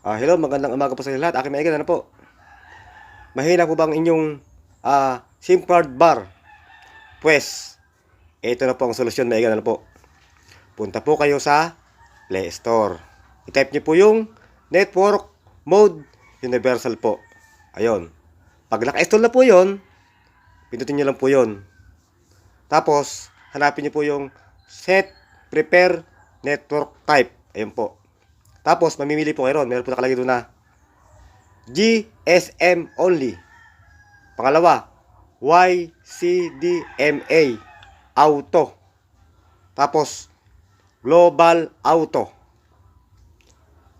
Ah, hello, magandang umaga po sa lahat. Aking maigan, ano po? Mahina po bang inyong ah, SIM card bar? Pues, ito na po ang solusyon, maigan, ano po? Punta po kayo sa Play Store. I-type niyo po yung Network Mode Universal po. Ayun. Pag naka-install na po yon, pindutin niyo lang po yon. Tapos, hanapin niyo po yung Set Prepare Network Type. Ayun po. Tapos, mamimili po kayo ron. Meron po nakalagay doon na GSM only. Pangalawa, YCDMA Auto. Tapos, Global Auto.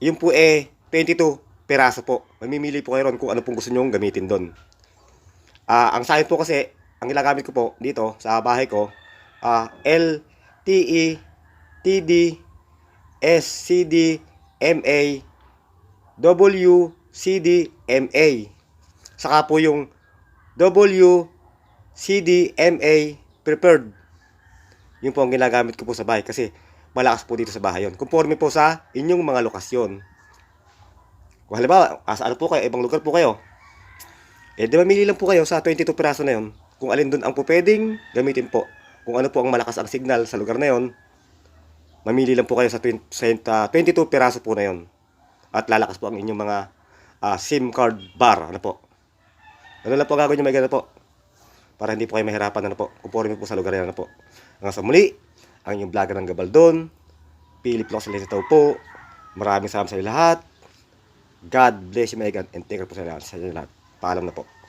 Yun po eh, 22 peraso po. Mamimili po kayo ron kung ano pong gusto nyong gamitin doon. Ah, ang sa akin po kasi, ang ginagamit ko po dito sa bahay ko, ah, LTE, TD, SCD, MA, WCDMA. Saka po yung WCDMA preferred. Yun po ang ginagamit ko po sa bahay kasi malakas po dito sa bahay yun. Conforme po sa inyong mga lokasyon. Kung halimbawa, asa ano po kayo, ibang lugar po kayo. Eh, di mamili lang po kayo sa 22 piraso na yun. Kung alin doon ang po pwedeng gamitin po. Kung ano po ang malakas ang signal sa lugar na yon, mamili lang po kayo sa 20, sa, ah, 22 piraso po na yon. At lalakas po ang inyong mga ah, SIM card bar. Ano po? Ano lang po gagawin nyo may ganun po. Para hindi po kayo mahirapan. Ano po? Kupurin po sa lugar yan. Ano po? Hanggang sa muli, ang inyong vlogger ng Gabaldon, Philip Locke Salita po. Maraming salamat sa lahat. God bless you, God, and thank you po sa lahat. Sa lahat. Paalam na po.